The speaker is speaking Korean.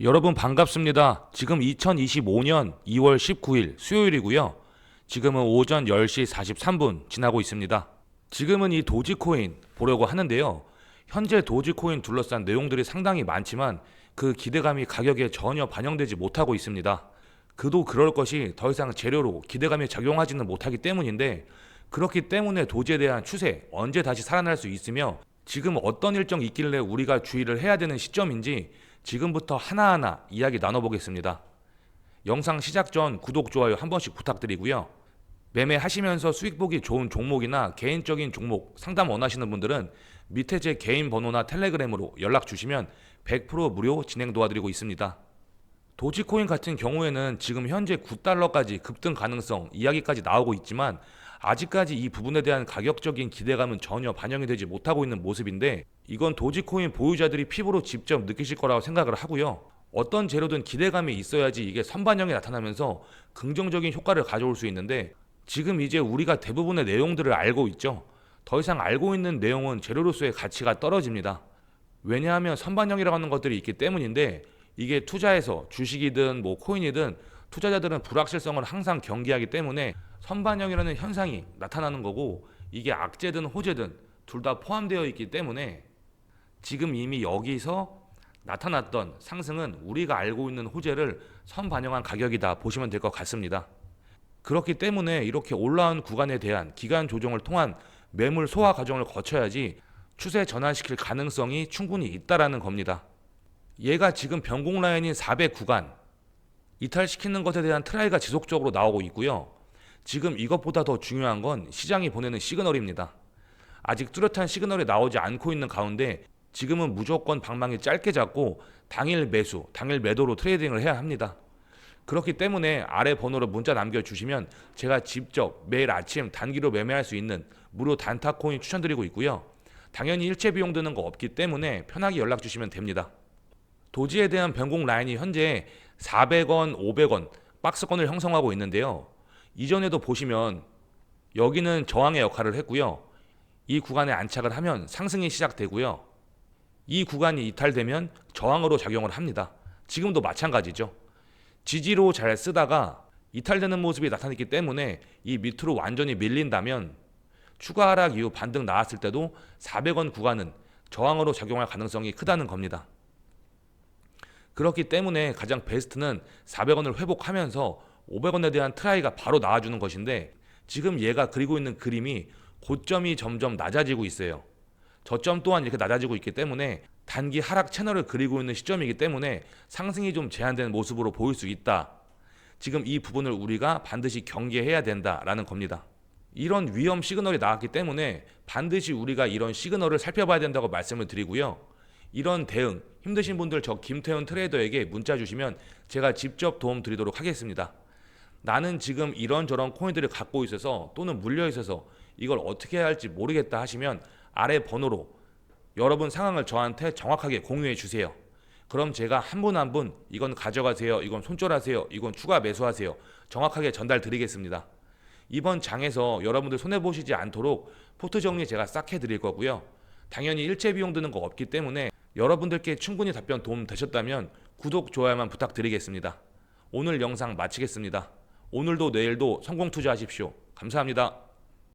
여러분 반갑습니다. 지금 2025년 2월 19일 수요일이고요. 지금은 오전 10시 43분 지나고 있습니다. 지금은 이 도지코인 보려고 하는데요. 현재 도지코인 둘러싼 내용들이 상당히 많지만 그 기대감이 가격에 전혀 반영되지 못하고 있습니다. 그도 그럴 것이 더 이상 재료로 기대감이 작용하지는 못하기 때문인데 그렇기 때문에 도지에 대한 추세 언제 다시 살아날 수 있으며 지금 어떤 일정이 있길래 우리가 주의를 해야 되는 시점인지 지금부터 하나하나 이야기 나눠보겠습니다. 영상 시작 전 구독, 좋아요 한 번씩 부탁드리고요. 매매하시면서 수익 보기 좋은 종목이나 개인적인 종목 상담 원하시는 분들은 밑에 제 개인 번호나 텔레그램으로 연락 주시면 100% 무료 진행 도와드리고 있습니다. 도지코인 같은 경우에는 지금 현재 9달러까지 급등 가능성 이야기까지 나오고 있지만 아직까지 이 부분에 대한 가격적인 기대감은 전혀 반영이 되지 못하고 있는 모습인데 이건 도지코인 보유자들이 피부로 직접 느끼실 거라고 생각을 하고요. 어떤 재료든 기대감이 있어야지 이게 선반영이 나타나면서 긍정적인 효과를 가져올 수 있는데 지금 이제 우리가 대부분의 내용들을 알고 있죠. 더 이상 알고 있는 내용은 재료로서의 가치가 떨어집니다. 왜냐하면 선반영이라고 하는 것들이 있기 때문인데 이게 투자해서 주식이든 뭐 코인이든 투자자들은 불확실성을 항상 경계하기 때문에 선반영이라는 현상이 나타나는 거고 이게 악재든 호재든 둘 다 포함되어 있기 때문에 지금 이미 여기서 나타났던 상승은 우리가 알고 있는 호재를 선반영한 가격이다 보시면 될 것 같습니다. 그렇기 때문에 이렇게 올라온 구간에 대한 기간 조정을 통한 매물 소화 과정을 거쳐야지 추세 전환시킬 가능성이 충분히 있다라는 겁니다. 얘가 지금 변곡 라인인 400 구간 이탈시키는 것에 대한 트라이가 지속적으로 나오고 있고요. 지금 이것보다 더 중요한 건 시장이 보내는 시그널입니다. 아직 뚜렷한 시그널이 나오지 않고 있는 가운데 지금은 무조건 방망이 짧게 잡고 당일 매수, 당일 매도로 트레이딩을 해야 합니다. 그렇기 때문에 아래 번호로 문자 남겨주시면 제가 직접 매일 아침 단기로 매매할 수 있는 무료 단타 코인 추천드리고 있고요. 당연히 일체 비용 드는 거 없기 때문에 편하게 연락 주시면 됩니다. 도지에 대한 변곡 라인이 현재 400원, 500원 박스권을 형성하고 있는데요. 이전에도 보시면 여기는 저항의 역할을 했고요. 이 구간에 안착을 하면 상승이 시작되고요. 이 구간이 이탈되면 저항으로 작용을 합니다. 지금도 마찬가지죠. 지지로 잘 쓰다가 이탈되는 모습이 나타났기 때문에 이 밑으로 완전히 밀린다면 추가 하락 이후 반등 나왔을 때도 400원 구간은 저항으로 작용할 가능성이 크다는 겁니다. 그렇기 때문에 가장 베스트는 400원을 회복하면서 500원에 대한 트라이가 바로 나와주는 것인데 지금 얘가 그리고 있는 그림이 고점이 점점 낮아지고 있어요. 저점 또한 이렇게 낮아지고 있기 때문에 단기 하락 채널을 그리고 있는 시점이기 때문에 상승이 좀 제한되는 모습으로 보일 수 있다. 지금 이 부분을 우리가 반드시 경계해야 된다라는 겁니다. 이런 위험 시그널이 나왔기 때문에 반드시 우리가 이런 시그널을 살펴봐야 된다고 말씀을 드리고요. 이런 대응 힘드신 분들 저 김태훈 트레이더에게 문자 주시면 제가 직접 도움 드리도록 하겠습니다. 나는 지금 이런저런 코인들을 갖고 있어서 또는 물려 있어서 이걸 어떻게 해야 할지 모르겠다 하시면 아래 번호로 여러분 상황을 저한테 정확하게 공유해 주세요. 그럼 제가 한 분 한 분 이건 가져가세요. 이건 손절하세요. 이건 추가 매수하세요. 정확하게 전달 드리겠습니다. 이번 장에서 여러분들 손해 보시지 않도록 포트 정리 제가 싹 해 드릴 거고요. 당연히 일체 비용 드는 거 없기 때문에 여러분들께 충분히 답변 도움 되셨다면 구독 좋아요만 부탁드리겠습니다. 오늘 영상 마치겠습니다. 오늘도 내일도 성공 투자하십시오. 감사합니다.